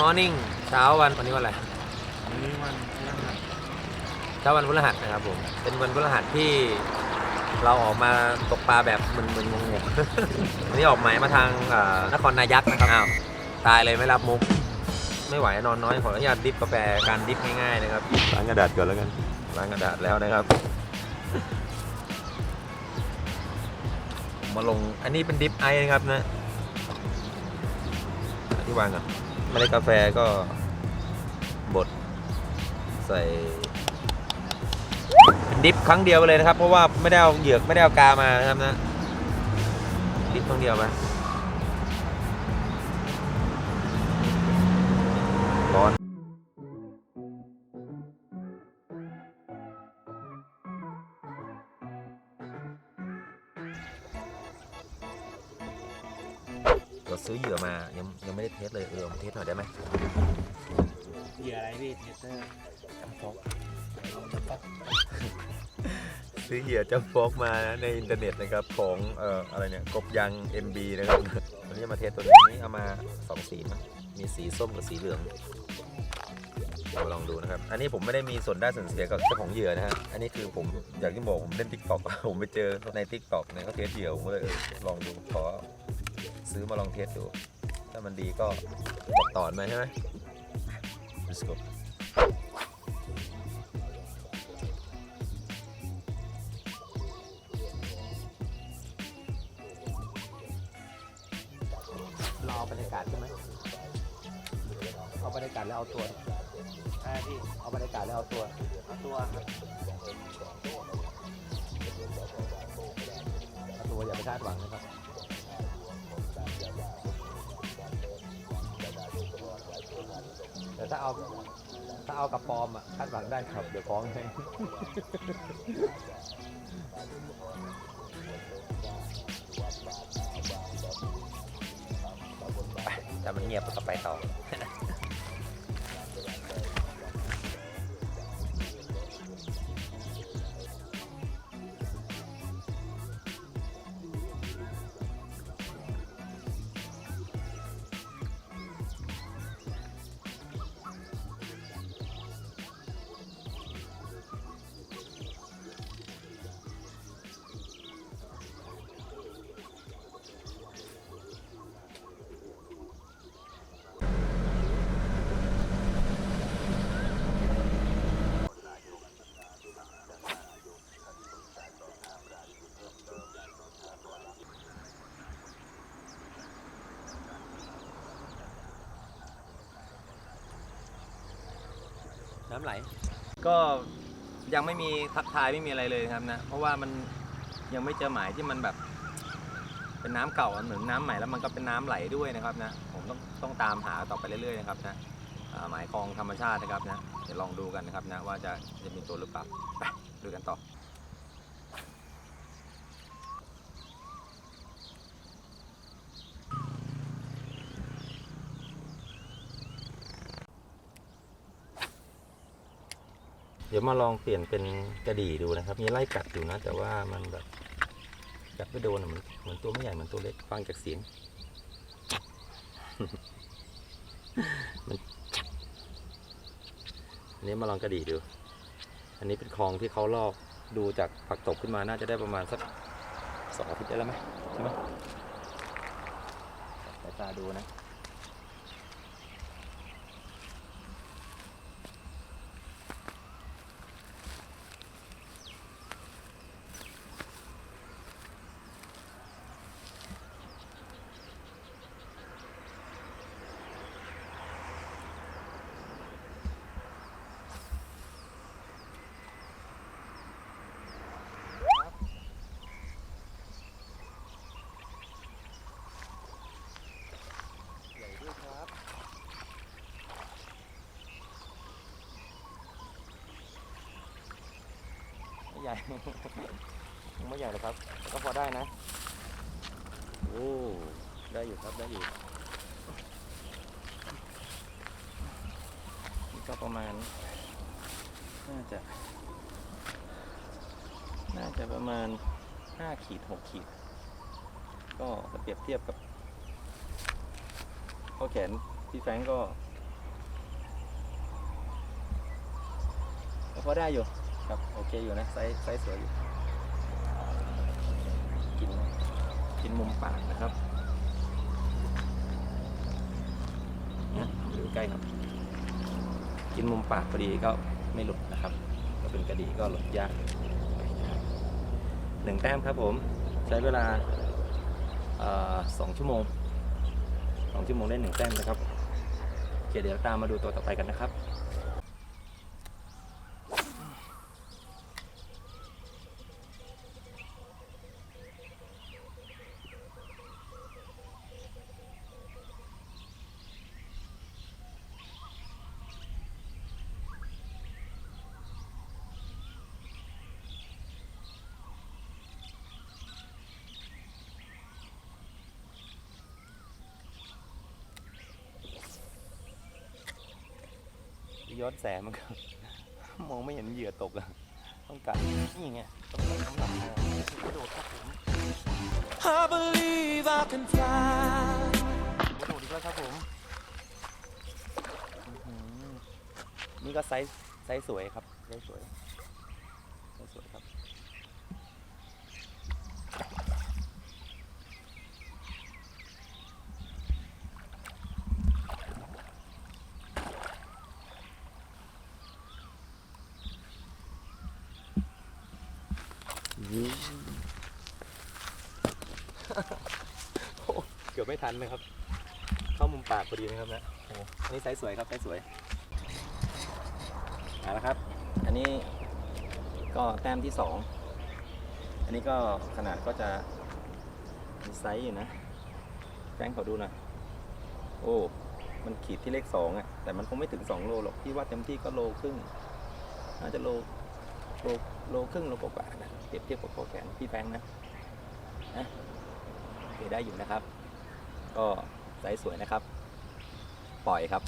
Morning เช้าวันวันนี้วันอะไรวันนี้วันพฤหัสเช้าวันพฤหัสนะครับผม เป็นวันพฤหัสที่เราออกมาตกปลาแบบมึนๆงงๆ วันนี้ออกหมายมาทางเอ่อนครนายักษ์นะครับอ้าวตายเลยไม่รับมุก ไม่ไหวนอนน้อยขออนุญาตดริฟกาแฟการดริฟง่ายๆนะครับล้างกระดาษก่อนแล้วกันล้างกระดาษแล้วนะครับผมมาลงอันนี้เป็นดริฟไอซ์นะครับนะที่วางก่อน เมล็ดกาแฟก็บดใส่ดิฟครั้งเดียวไปเลยนะครับ เพราะว่าไม่ได้เอาเหยือกไม่ได้เอากามานะครับนะดิฟครั้งเดียวไป เราซื้อเหยื่อมายังยังไม่ได้เทสเลยเออมาเทสหน่อยได้ไหมเหยื่ออะไรพี่เทสเตอร์จำฟอกซื้อเหยื่อจำฟอกมานะในอินเทอร์เน็ตนะครับของเอ่ออะไรเนี่ยกบยัง MB นะครับวันนี้มาเทสตัวนี้เอามาสองสีมั้งมีสีส้มกับสีเหลืองเราลองดูนะครับ อันนี้ผมไม่ได้มีส่วนได้ส่วนเสียกับเจ้าของเหยื่อนะฮะ อันนี้คือผมอยากที่บอกผมเล่นทิกตอกผมไปเจอในทิกตอกเนี่ยเขาเทสเหยื่อผมก็เลยเออลองดูขอ ซื้อมาลองเทสดู ถ้ามันดีก็บอกต่อมาใช่ไหม Let's go รอบรรยากาศใช่ไหมเอาบรรยากาศแล้วเอาตัวอ่พี่ เอาบรรยากาศแล้วเอาตัว เอาตัวเอาตัวอย่าไปคาดหวังนะครับ แต่ถ้าเอาถ้าเอากับปลอมอะคาดหวังได้ครับ เดี๋ยวฟ้องให้ไปถ้ามันเงียบก็ไปต่อ น้ำไหล ก็ยังไม่มีทักทายไม่มีอะไรเลยครับนะ เพราะว่ามันยังไม่เจอหมายที่มันแบบ เป็นน้ำเก่าเหมือนน้ำใหม่แล้วมันก็เป็นน้ำไหลด้วยนะครับนะ ผมต้องต้องตามหาต่อไปเรื่อยๆนะครับนะอ่าหมายคลองธรรมชาตินะครับนะ เดี๋ยวลองดูกันนะครับนะว่าจะจะมีตัวหรือเปล่าไปดูกันต่อ ดี๋ยวมาลองเปลี่ยนเป็นกระดี่ดูนะครับ มีไล่กัดอยู่นะ แต่ว่ามันแบบกัดไม่โดนเหมือนเหมือนตัวไม่ใหญ่เหมือนตัวเล็กฟังจากเสียง มันอันนี้มาลองกระดี่ดู อันนี้เป็นคลองที่เขาลอกดูจากผักตบขึ้นมาน่าจะได้ประมาณสักสองอาทิตย์ได้แล้วไหมใช่ไหมสายตาดูนะ ใหญ่ไม่ใหญ่หรอกครับก็พอได้นะ โอ้ได้อยู่ครับได้อยู่ก็ประมาณ น่าจะ น่าจะประมาณห้าขีดหกขีด ก็เปรียบเทียบกับข้อแขนพี่แฟงก็ก็พอได้อยู่ ครับโอเคอยู่นะไซส์ไซส์สวยอยู่กินกินมุมปากนะครับเนี่ยดูใกล้ครับ กินมุมปากพอดีก็ไม่หลุดนะครับ ก็เป็นกระดีก็หลุดยากหนึ่งแต้มครับผมใช้เวลาสองชั่วโมงสองชั่วโมงได้หนึ่งแต้มนะครับโอเคเดี๋ยวตามมาดูตัวต่อไปกันนะครับ ย้อนแสงมันก็มองไม่เห็นเหยื่อตกอะต้องการนี่ไงต้องต้องทำหลับมองกระโดดครับผม I believe I can fly. กระโดดอีกแล้วครับผมนี่ก็ไซส์ไซส์สวยครับไซส์สวยไซส์สวยครับ โอ้ เกือบไม่ทันนะครับ เข้ามุมปากพอดีนะครับนะโอ้อันนี้ไซส์สวยครับไซส์สวยเอาละครับ อันนี้ก็แต้มที่สองอันนี้ก็ขนาดก็จะมีไซส์อยู่นะแป้งขอดูนะโอ้ มันขีดที่เลขสองอะ แต่มันคงไม่ถึงสองโลหรอกพี่ว่าเต็มที่ก็โลครึ่ง น่าจะโล โล โลครึ่งโลกว่าๆนะ เปรียบเทียบกับโปรแกรมพี่แฟงนะนะโอเคได้อยู่นะครับ ก็ไซส์สวยนะครับ ปล่อยครับ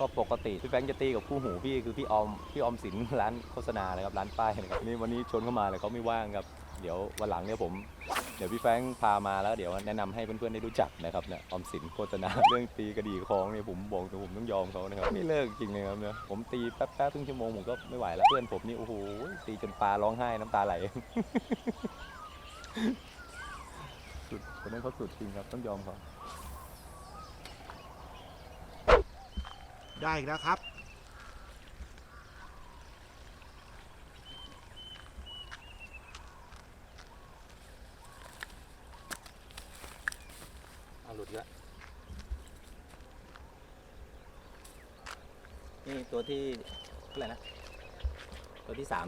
ก็ปกติพี่แฟงค์จะตีกับคู่หูพี่คือพี่ออมพี่ออมสินร้านโฆษณาเลยครับร้านป้ายนะครับนี่วันนี้ชวนเข้ามาเลยเขาไม่ว่างครับ เดี๋ยววันหลังเนี่ยผมเดี๋ยวพี่แฟงพามาแล้วเดี๋ยวแนะนำให้เพื่อนๆได้รู้จักนะครับเนี่ยออมสินโฆษณาเรื่องตีกระดี่คลองเนี่ยผมบอกตรงผมต้องยอมเขานะครับไม่เลิกจริงเลยครับเนี่ยผมตีแป๊บๆครึ่งชั่วโมงผมก็ไม่ไหวแล้วเพื่อนผมนี่โอ้โหตีจนปลาร้องไห้น้ำตาไหลสุดคนนั้นเขาสุดจริงครับต้องยอมเขาได้อีกแล้วครับ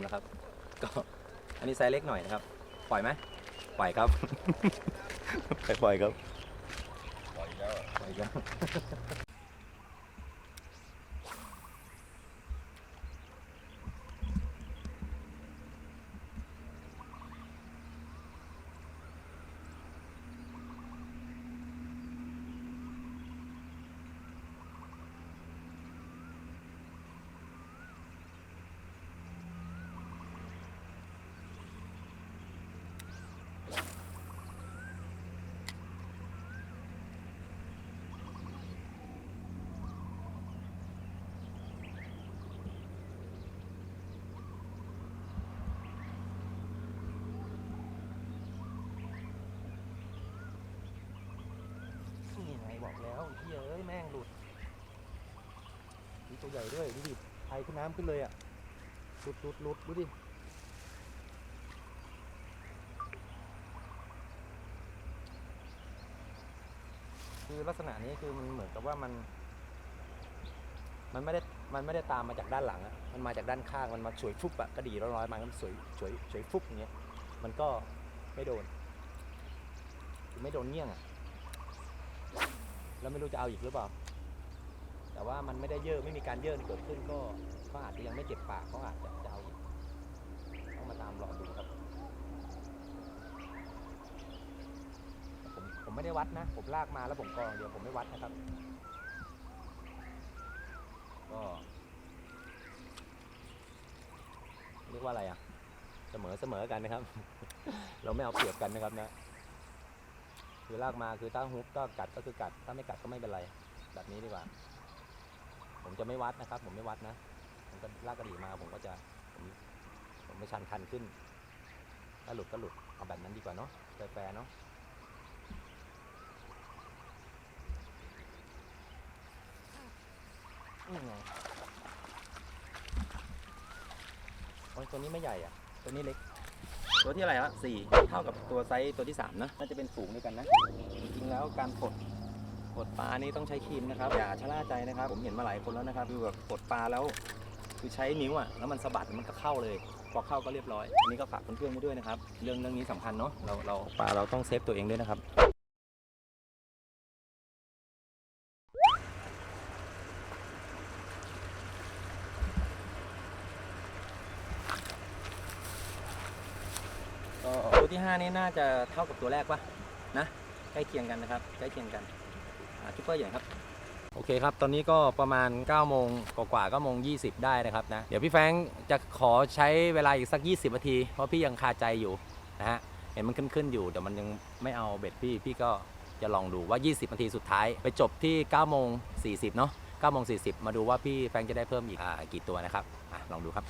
3แล้วครับ ก็อันนี้ไซส์เล็กหน่อยนะครับ ปล่อยไหมปล่อยครับ ปล่อยครับ ปล่อยแล้วปล่อยครับ ตัวใหญ่ด้วยดูดิไทยขึ้นน้ำขึ้นเลยอะหลุดหลุดหลุดดูดิคือลักษณะนี้คือมันเหมือนกับว่ามัน มันไม่ได้มันไม่ได้ตามมาจากด้านหลังอะมันมาจากด้านข้างมันมาฉวยฟุบอะกระดี่ร้อยๆมามันสวยฉวยฉวยฟุบอย่างเงี้ยมันก็ไม่โดนไม่โดนเงี้ยงอะแล้วไม่รู้จะเอาอีกหรือเปล่า แต่ว่ามันไม่ได้เยอะไม่มีการเยอะเกิดขึ้นก็ก็อาจจะยังไม่เจ็บปากก็อาจจะจะเอาอีกต้องมาตามรอดูครับ ผมผมไม่ได้วัดนะ ผมลากมาแล้วผมกรองเดียวผมไม่วัดนะครับ ก็เรียกว่าอะไรอะเสมอเสมอกันนะครับ เราไม่เอาเปรียบกันนะครับนะคือลากมาคือถ้าฮุบก็กัดก็คือกัด ถ้าไม่กัดก็ไม่เป็นไร แบบนี้ดีกว่า ผมจะไม่วัดนะครับ ผมไม่วัดนะผมก็ลากกระดี่มาผมก็จะผมผมไม่ชันคันขึ้น ถ้าหลุดก็หลุดเอาแบบนั้นดีกว่าเนาะแฟร์เนาะโอ้ยตัวนี้ไม่ใหญ่อะ ตัวนี้เล็ก ตัวที่อะไรวะสี่เท่ากับตัวไซส์ตัวที่สามนะน่าจะเป็นฝูงด้วยกันนะ จริงๆแล้วการปลดปล ดปลานี่ต้องใช้ครีมนะครับอย่าชะล่าใจนะครับ ผมเห็นมาหลายคนแล้วนะครับคือแบบปลดปลาแล้ว คือใช้นิ้วอะแล้วมันสะบัดมันก็เข้าเลย พอเข้าก็เรียบร้อย อันนี้ก็ฝากเพื่อนๆไว้ด้วยนะครับ เรื่องเรื่องนี้สำคัญเนาะเราเราปลาเราต้องเซฟตัวเองด้วยนะครับตัวที่ 5 นี่น่าจะเท่ากับตัวแรกปะนะใกล้เคียงกันนะครับใกล้เคียงกัน อ่าคิปเปอร์ใหญ่ครับ โอเคครับ ตอนนี้ก็ประมาณ9โมงกว่าๆ9โมง 20 ได้นะครับนะ เดี๋ยวพี่แฟรงค์จะขอใช้เวลาอีกสัก 20นาที เพราะพี่ยังคาใจอยู่นะฮะ เห็นมันขึ้นๆอยู่ แต่มันยังไม่เอาเบ็ดพี่ พี่ก็จะลองดูว่า 20นาทีสุดท้าย ไปจบที่9โมง40เนาะ9โมง40 มาดูว่าพี่แฟรงค์จะได้เพิ่มอีกอากี่ตัวนะครับอะลองดูครับ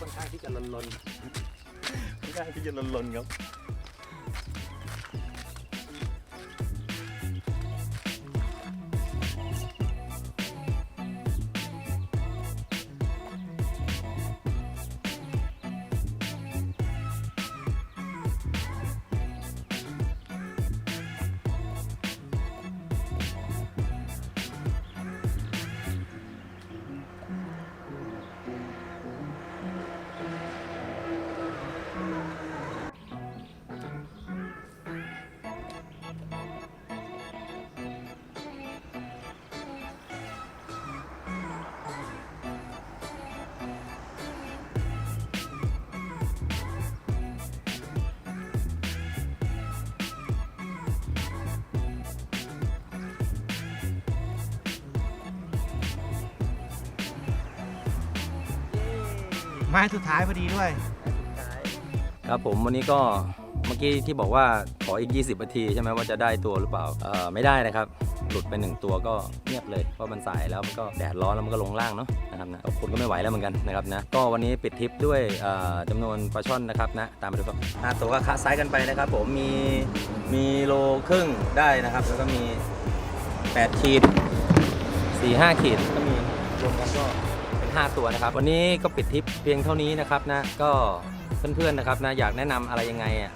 ค่อนข้างที่จะลนลนๆค่อนข้างที่จะลนลนๆครับ ม้สุดท้ายพอดีด้วย ครับผมวันนี้ก็เมื่อกี้ที่บอกว่าขออีก 20นาทีใช่ไหมว่าจะได้ตัวหรือเปล่าเอ่อไม่ได้นะครับ หลุดไปหนึ่งตัวก็เงียบเลยเพราะมันสายแล้วมันก็แดดร้อนแล้วมันก็ลงล่างเนาะนะครับนะคนก็ไม่ไหวแล้วเหมือนกันนะครับนะก็วันนี้ปิดทริปด้วยเอ่อจำนวนปลาช่อนนะครับนะตามมาดูครับห้าตัวก็คะไซส์กันไปนะครับ ผมมีมีโลครึ่งได้นะครับ แล้วก็มี 8 ขีด 4 5 ขีดก็มีรวมกันก็ 5 ตัวนะครับ วันนี้ก็ปิดทริปเพียงเท่านี้นะครับนะก็ เพื่อนๆนะครับนะอยากแนะนำอะไรยังไงอะ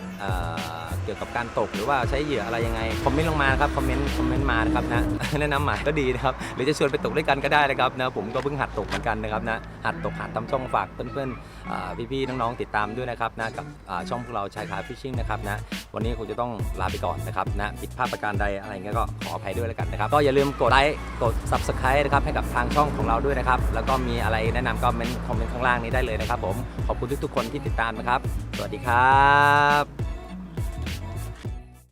เกี่ยวกับการตกหรือว่าใช้เหยื่ออะไรยังไงคอมเมนต์ลงมาครับคอมเมนต์คอมเมนต์มานะครับนะแนะนำมาก็ดีนะครับหรือจะชวนไปตกด้วยกันก็ได้นะครับนะผมก็เพิ่งหัดตกเหมือนกันนะครับนะหัดตกหัดทำช่องฝากเพื่อนๆพี่ๆน้องๆติดตามด้วยนะครับนะกับช่องพวกเราชายคาฟิชชิ่งนะครับนะวันนี้คงจะต้องลาไปก่อนนะครับนะผิดพลาดประการใดอะไรเงี้ยก็ขออภัยด้วยแล้วกันนะครับก็อย่าลืมกดไลค์กด subscribe นะครับให้กับทางช่องของเราด้วยนะครับแล้วก็มีอะไรแนะนำก็เมนคอมเมนต์ข้างล่างนี้ได้เลยนะครับผมขอบคุณทุกๆคนที่ติดตามนะครับ สวัสดีครับ